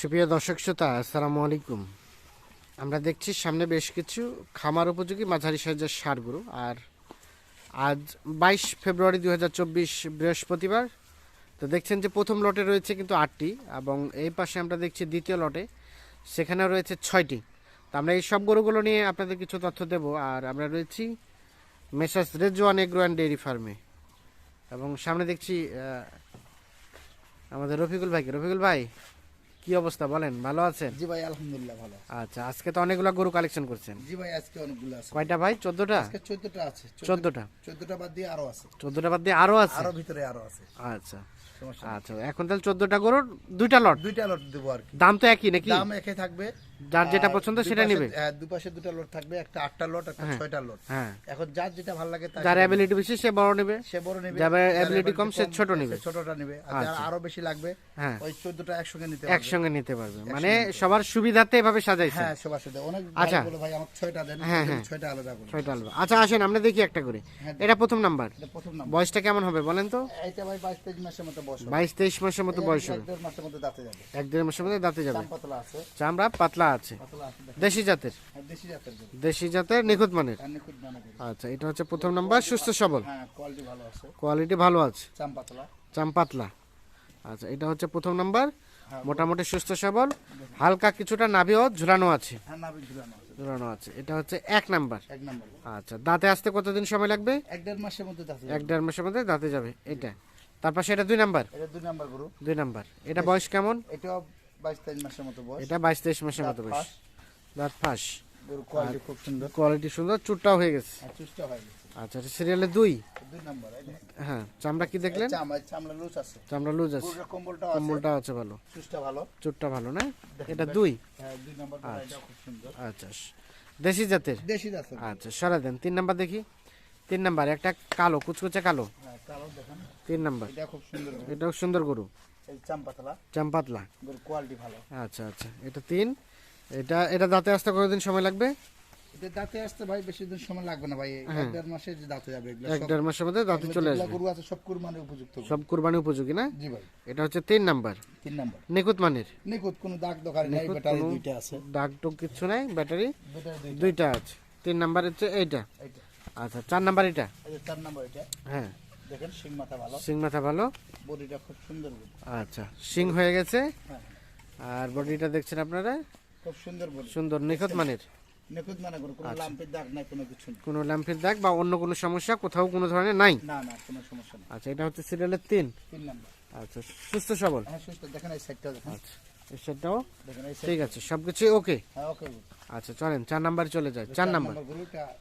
সুপ্রিয় দর্শক শ্রোতা, আসসালামু আলাইকুম। আমরা দেখছি সামনে বেশ কিছু খামার উপযোগী মাঝারি সাইজের সার গরু। আর আজ বাইশ ফেব্রুয়ারি দু হাজার চব্বিশ বৃহস্পতিবার, তো দেখছেন যে প্রথম লটে রয়েছে কিন্তু আটটি এবং এই পাশে আমরা দেখছি দ্বিতীয় লটে সেখানে রয়েছে ছয়টি। তো আমরা এই সব গরুগুলো নিয়ে আপনাদের কিছু তথ্য দেব। আর আমরা রয়েছি Messrs Rezwan agro and dairy ফার্মে। এবং সামনে দেখছি আমাদের রফিকুল ভাইকে। রফিকুল ভাই কি অবস্থা বলেন ভালো আছেন? জি ভাই আলহামদুলিল্লাহ ভালো আচ্ছা আজকে তো অনেকগুলো গরু কালেকশন করছেন। জি ভাই আজকে অনেকগুলো আছে। কয়টা ভাই? চোদ্দটা? আজকে চোদ্দটা আছে। চোদ্দটা চোদ্দটা? বাদ দিয়ে আরও আছে। চোদ্দটা বাদ দিয়ে আরও আছে? আরও ভিতরে আরও আছে। আচ্ছা। আচ্ছা এখন তাহলে চোদ্দটা গরুর দুইটা লট দুইটা লট দেবো আর কি। দাম তো একই নাকি? দাম একই থাকবে। যার যেটা পছন্দ সেটা নিবে। হ্যাঁ দুপাশে দুটা লট থাকবে একটা আটটা লট একটা ছয়টা লট হ্যাঁ। এখন যার যেটা ভালো লাগে তার যার অ্যাবিলিটি বেশি সে বড় নেবে। সে বড় নেবে যার ability কম, সে ছোট সে ছোটটা নেবে আর যার আচ্ছা। আরও বেশি লাগবে হ্যাঁ। ওই চোদ্দটা একসঙ্গে নিতে পারবে। একসঙ্গে নিতে পারবে। মানে সবার সুবিধাতে এভাবে সাজাইছে। হ্যাঁ সবার সাথে অনেক আচ্ছা। ভাই বলে ভাই আমাকে ছয়টা দেন হ্যাঁ, আমি হ্যাঁ। ছয়টা আলাদা করে। ছয়টা আলবা আচ্ছা আসেন আমরা দেখি একটা করে। হ্যাঁ। এটা প্রথম নাম্বার। এটা প্রথম নাম বয়সটা কেমন হবে বলেন তো? এইটা ভাই বাইশ তেইশ মাসের মতো বয়স হবে। বাইশ তেইশ মাসের মতো বয়স এক হবে। দেড় মাসের মধ্যে দাঁতে যাবে। এক দেড় মাসের মধ্যে দাঁতে যাবে। দাম পাতলা আছে। চামড়া পাতলা আছে। দেশি জাতের? দেশি জাতের নিখুঁত মানের? আচ্ছা এটা হচ্ছে প্রথম নাম্বার সুস্থ সবল। কোয়ালিটি ভালো আছে? চাম্পাতলা। আচ্ছা এটা হচ্ছে প্রথম নাম্বার। মোটামুটি সুস্থ সবল। হালকা কিছুটা নাভিও ঝুলানো আছে। ঝুলানো আছে। এটা হচ্ছে এক নাম্বার। আচ্ছা দাঁতে আসতে কতদিন সময় লাগবে? এক দেড় মাসের মধ্যে এক দেড় মাসের মধ্যে দাঁতে যাবে। এটা। তারপর সেটা দুই নাম্বার? দুই নাম্বার দুই নাম্বার। এটা বয়স কেমন? এটা এটা 22 23 মাসের মতো বয়স। দাঁত ফাঁস। খুব কোয়ালিটি সুন্দর হ্যাঁ, হয়ে গেছে। আচ্ছা সিরিয়ালে হ্যাঁ চামড়া কি দেখলেন? চামড়া লুজ আছে। আছে। ভালো। ভালো। ভালো না? এটা হ্যাঁ, আচ্ছা।, আচ্ছা দেশি জাতের? দেশি জাতের। আচ্ছা সারা দেন। তিন নম্বর দেখি। তিন নম্বর একটা কালো কুচকুচে কালো। হ্যাঁ, তিন নাম্বার। নম্বর এটা এটাও সুন্দর গরু। চাম্পাতলা। কোয়ালিটি ভালো। আচ্ছা আচ্ছা। এটা তিন। এটা এটা দাঁতে আসতে কতদিন সময় লাগবে? এটা দাঁতে আসতে ভাই বেশি দিন সময় লাগবে না ভাই। এক দেড় মাসে দাঁতে যাবে এক সব। দেড় মাসের মধ্যে দাঁতে চলে আসবে। গরু আছে সব কুরবানির উপযুক্ত সব কুরবানি উপযোগী না? জি ভাই। এটা হচ্ছে তিন নাম্বার। তিন নাম্বার। নিখুঁত মানের? নিখুঁত কোনো দাগ দোকানে নাই ব্যাটারি দুইটা আছে। দাগ টুক কিছু নাই ব্যাটারি দুইটা। আছে। তিন নাম্বার হচ্ছে এইটা। এইটা। আচ্ছা চার নাম্বার এটা? চার নাম্বার এটা। হ্যাঁ। দেখেন সিং মাথা ভালো। সিং মাথা ভালো? বডিটা খুব সুন্দর আচ্ছা সিং হয়ে গেছে? হ্যাঁ। আর বডিটা দেখছেন আপনারা? খুব সুন্দর সুন্দর নিখুঁত মানের? নিখুঁত মানে কোনো লাম্পের দাগ নাই কোনো কিছু কোনো ল্যাম্পের দাগ বা অন্য কোনো সমস্যা কোথাও কোনো ধরনের নাই? না না কোনো সমস্যা আচ্ছা এটা হচ্ছে সিরিয়ালের তিন? তিন নাম্বার। আচ্ছা সুস্থ সবল? হ্যাঁ সুস্থ। দেখেন এই সাইডটা দেখেন। আচ্ছা। এই সেটটাও ঠিক আছে সবকিছু ওকে হ্যাঁ ওকে আচ্ছা চলেন চার নাম্বার চলে যায় চার নাম্বার।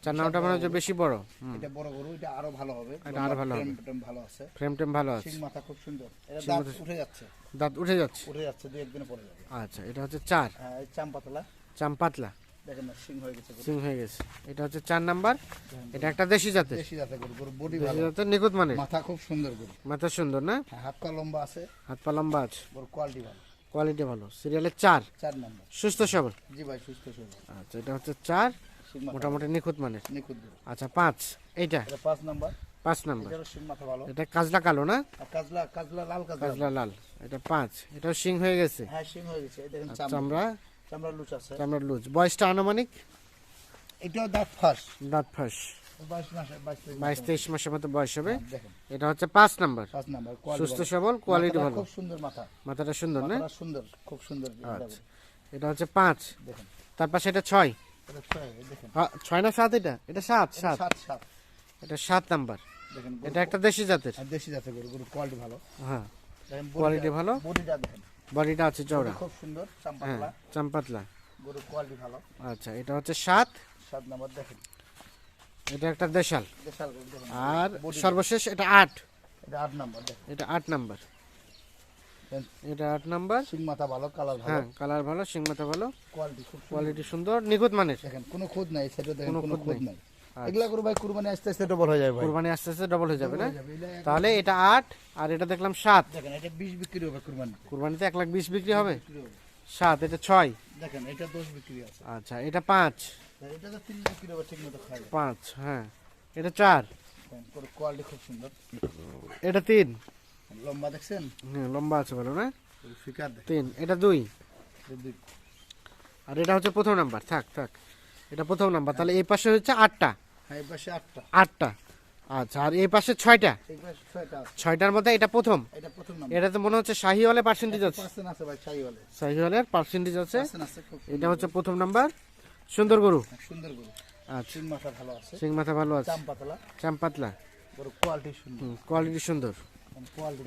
চার নাম্বারটা মনে হচ্ছে বেশি বড় এটা বড় গরু এটা আরও ভালো হবে। এটা আরও ভালো হবে। ফ্রেম ভালো আছে। ফ্রেম টেম ভালো আছে। সিং মাথা খুব সুন্দর। এটা দাঁত উঠে যাচ্ছে। দাঁত উঠে যাচ্ছে। উঠে যাচ্ছে দুই একদিনে যাবে। আচ্ছা এটা হচ্ছে চার। হ্যাঁ দেখেন না সিং হয়ে গেছে সিং হয়ে গেছে। এটা হচ্ছে চার নাম্বার। এটা একটা দেশি জাতের। দেশি জাতের গরু গরু বডি দেশি ভালো। জাতের নিখুঁত মানে মাথা খুব সুন্দর গরু। মাথা সুন্দর না? হ্যাঁ, হাত পা লম্বা আছে। হাত পা লম্বা আছে। গরু কোয়ালিটি ভালো। কোয়ালিটি ভালো। সিরিয়ালের চার। চার নম্বর। সুস্থ সবল। জি ভাই সুস্থ সুন্দর আচ্ছা এটা হচ্ছে চার। মোটামুটি নিখুঁত মানে নিখুঁত আচ্ছা পাঁচ। এইটা? এটা পাঁচ নম্বর। পাঁচ নাম্বার। এটা কাজলা কালো না? কাজলা কাজলা লাল কাজলা লাল। এটা পাঁচ। এটাও সিং হয়ে গেছে। হ্যাঁ সিং হয়ে গেছে। দেখেন চামড়া। চামড়া? লুচ আছে। চামড়া লুজ। বয়সটা আনুমানিক? এটাও দাঁত ফাঁস। দাঁত ফাঁস। বাইশ তেইশ মাসের মতো বয়স হবে। হ্যাঁ, এটা হচ্ছে পাঁচ নাম্বার। সুস্থ সবল কোয়ালিটি ভালো। খুব সুন্দর মাথা। মাথাটা সুন্দর না? সুন্দর খুব সুন্দর। আচ্ছা। এটা হচ্ছে পাঁচ। সেটা ছয়। এটা ছয়, আ, ছয় না সাত এটা? এটা সাত সাত। এটা সাত নাম্বার। এটা একটা দেশি জাতের। দেশি জাতের গরু গরু কোয়ালিটি ভালো। হ্যাঁ। Quality ভালো? বডিটা দেখেন। বডিটা আছে চওড়া। খুব সুন্দর হ্যাঁ চাম্পাতলা। চাম্পাতলা। গরু কোয়ালিটি ভালো। আচ্ছা এটা হচ্ছে সাত। সাত নাম্বার দেখেন। এটা একটা দেশাল। আর সর্বশেষ এটা আট। এটা আট নাম্বার এটা আট নাম্বার। এটা আট নাম্বার। সিং ভালো কালার ভালো। হ্যাঁ কালার ভালো সিং মাথা ভালো। কোয়ালিটি খুব সুন্দর। কোয়ালিটি সুন্দর নিখুঁত মানের। দেখেন কোনো খুদ নাই সেটা দেখেন কোনো খুদ নাই। এগুলা ভাই কুরবানি আস্তে আস্তে ডবল হয়ে যাবে কোরবানি আস্তে আস্তে ডবল হয়ে যাবে না? তাহলে এটা আট আর এটা দেখলাম সাত। দেখেন এটা বিশ বিক্রি হবে কুরবানি কোরবানিতে এক লাখ বিশ বিক্রি হবে। সাত এটা ছয়। দেখেন এটা দশ বিক্রি আছে। আচ্ছা এটা পাঁচ। এটা তো তিরিশ বিক্রি হবে ঠিক মতো খাই পাঁচ হ্যাঁ। এটা চার। কোয়ালিটি খুব সুন্দর। এটা তিন। লম্বা দেখছেন? হ্যাঁ লম্বা আছে ভালো না ফিকার দেখেন। তিন এটা দুই। দুই। আর এটা হচ্ছে প্রথম নাম্বার থাক থাক। এটা প্রথম নাম্বার তাহলে এই পাশে হচ্ছে আটটা। হ্যাঁ এই পাশে আটটা। আটটা। আচ্ছা আর এই পাশে ছয়টা? ছয়টা ছয়টার মধ্যে এটা প্রথম? এটা তো মনে হচ্ছে শাহিওয়ালে পার্সেন্টেজ আছে। বলে শাহিওয়ালের। পার্সেন্টেজ আছে। এটা হচ্ছে প্রথম নাম্বার। সুন্দর গরু? সুন্দর গরু। আচ্ছা। মাথা ভালো আছে। সিং মাথা ভালো আছে। কোয়ালিটি সুন্দর। কোয়ালিটি সুন্দর।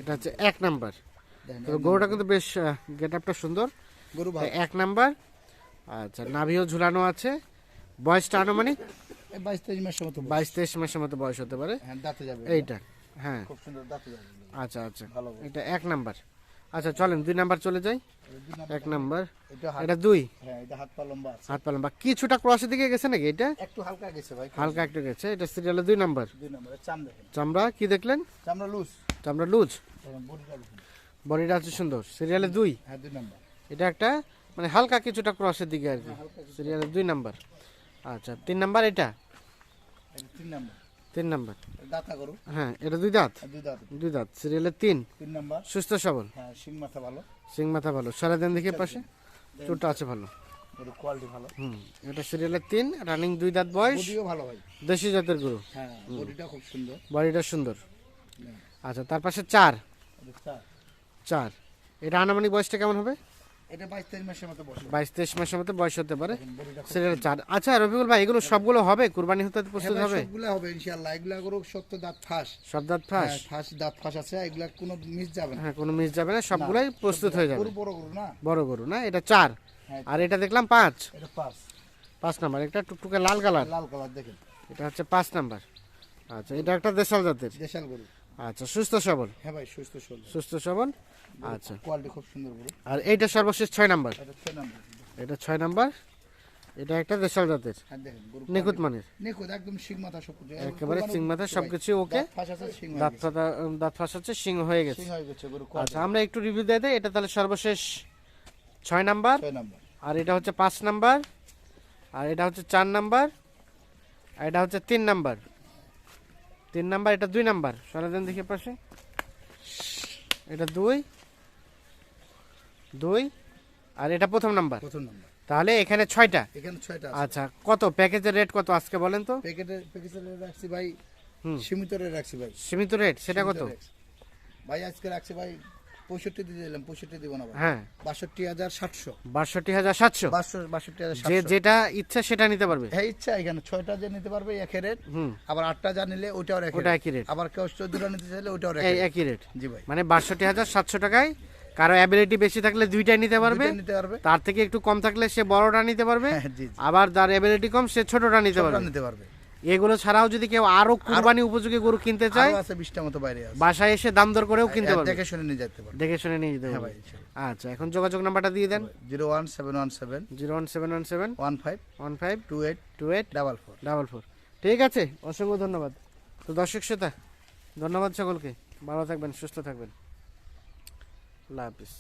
এটা হচ্ছে এক নাম্বার। তো গরুটা কিন্তু বেশ গেট আপটা সুন্দর। গরু এক নাম্বার। আচ্ছা নাভিও ঝুলানো আছে। বয়সটা আনুমানিক? বাইশ তেইশ মাসের মতো বয়স। বাইশ তেইশ মাসের মতো বয়স হতে পারে। হ্যাঁ দাঁতে যাবে। এইটা হ্যাঁ। খুব সুন্দর দাঁতে যাবে। আচ্ছা আচ্ছা। ভালো এটা এক নাম্বার। আচ্ছা চলেন দুই নাম্বার চলে যাই। এক নাম্বার। এটা দুই। হ্যাঁ এটা হাত পা লম্বা হাত পালাম বা কিছুটা ক্রসের দিকে গেছে নাকি এটা? একটু হালকা গেছে ভাই হালকা একটু গেছে। এটা সিরিয়ালে দুই নাম্বার। দুই নম্বরে চাম চামড়া কি দেখলেন? চামড়া লুজ চামড়া লুজ বডিটা আছে সুন্দর। সিরিয়ালে দুই। হ্যাঁ দুই নম্বর। এটা একটা মানে হালকা কিছুটা ক্রসের দিকে আর কি। সিরিয়ালে দুই নাম্বার। আচ্ছা তিন নাম্বার এটা। তিন নম্বর। তিন নাম্বার। দাঁতা গরু। হ্যাঁ এটা দুই দাঁত? দুই দাঁত। দুই দাঁত। সিরিয়ালে তিন? তিন নম্বর। সুস্থ সবল? হ্যাঁ শিং মাথা ভালো। সিং মাথা ভালো। সারা দিন দেখে পাশে? চোটটা আছে ভালো। কোয়ালিটি ভালো। হুম এটা সিরিয়ালে তিন রানিং দুই দাঁত বয়স। বডিও ভালো ভাই। দেশি জাতের গরু। হ্যাঁ বডিটা খুব সুন্দর। বডিটা সুন্দর। আচ্ছা তার পাশে চার। চার। চার। এটা আনুমানিক বয়সটা কেমন হবে? এটা বাইশ তেইশ মাসের মতো মাসের বয়স হতে পারে। সিরিয়াল চার আচ্ছা ভাই এগুলো সবগুলো হবে? কুরবানি হতে প্রস্তুত হ্যাঁ হবে? সবগুলা হবে ইনশাআল্লাহ। এগুলা সত্য দাঁত ফাঁস। সব দাঁত ফাঁস? হ্যাঁ, ফাঁস দাঁত ফাঁস আছে। এগুলা কোনো মিস যাবে না। হ্যাঁ কোনো মিস যাবে না। সবগুলাই প্রস্তুত হয়ে যাবে। গরু বড় গরু না? বড় গরু না? এটা চার। হ্যাঁ। আর এটা দেখলাম পাঁচ। এটা পাঁচ। পাঁচ নাম্বার। একটা টুকটুকে লাল কালার। লাল কালার দেখেন। এটা হচ্ছে পাঁচ নাম্বার। আচ্ছা এটা একটা দেশাল জাতের। দেশাল গরু। আচ্ছা সুস্থ সবল। হ্যাঁ ভাই সুস্থ শরীর সুস্থ সবল? আচ্ছা। কোয়ালিটি খুব সুন্দর গরু আর এইটা সর্বশেষ ছয় নাম্বার। এটা ছয় নম্বর। এটা একটা দেশাল জাতের। হ্যাঁ নিখুঁত মানের। নিখুঁত একদম শিং মাথা সব একেবারে সিং মাথা সবকিছু ওকে। দাঁত। ফাটা দাঁত ফাঁস হচ্ছে সিং হয়ে গেছে। আচ্ছা আমরা একটু রিভিউ দিয়ে দেয় এটা তাহলে সর্বশেষ ছয় নাম্বার। নম্বর। আর এটা হচ্ছে পাঁচ নাম্বার। আর এটা হচ্ছে চার নাম্বার। আর এটা হচ্ছে তিন নাম্বার। তিন নাম্বার এটা দুই নাম্বার। সরাদিন দেখে পাশে। এটা দুই দুই আর এটা প্রথম নাম্বার। প্রথম নাম্বার। তাহলে এখানে ছয়টা। এখানে ছয়টা আচ্ছা কত? প্যাকেজের রেট কত আজকে বলেন তো? প্যাকেজের প্যাকেজের রেট রাখছি ভাই হুম। সীমিত রেট রাখছি ভাই। সীমিত রেট সেটা কত? ভাই আজকে রাখছি ভাই পঁয়ষট্টি দিয়ে দিলাম পঁয়ষট্টি দিব না হ্যাঁ। যে যেটা ইচ্ছা সেটা নিতে পারবে? হ্যাঁ ইচ্ছা এখানে যে নিতে পারবে এক রেট আবার যা নিলে ওটা একই রেট আবার কেউ চোদ্দটা নিতে চাইলে একই রেট জি ভাই। মানে বাষট্টি হাজার সাতশো টাকায় কারও অ্যাবিলিটি বেশি থাকলে দুইটাই নিতে পারবে। নিতে পারবে। তার থেকে একটু কম থাকলে সে বড়টা নিতে পারবে। হ্যাঁ আবার যার অ্যাবিলিটি কম সে ছোটটা নিতে পারবে। নিতে পারবে। এগুলো ছাড়াও যদি কেউ আরও কুরবানি উপযোগী গরু কিনতে চায় আছে বিশটা মতো বাইরে আছে। বাসায় এসে দাম দর করেও কিনতে পারবে। দেখে শুনে নিয়ে যেতে পারবে। দেখে শুনে নিয়ে যেতে হ্যাঁ পারবে। আচ্ছা এখন যোগাযোগ নাম্বারটা দিয়ে দেন। Zero one seven one seven zero one seven one seven one five one five two eight two eight double four double four. ঠিক আছে অসংখ্য ধন্যবাদ। তো দর্শক শ্রোতা ধন্যবাদ সকলকে। ভালো থাকবেন সুস্থ থাকবেন। আল্লাহ হাফিজ।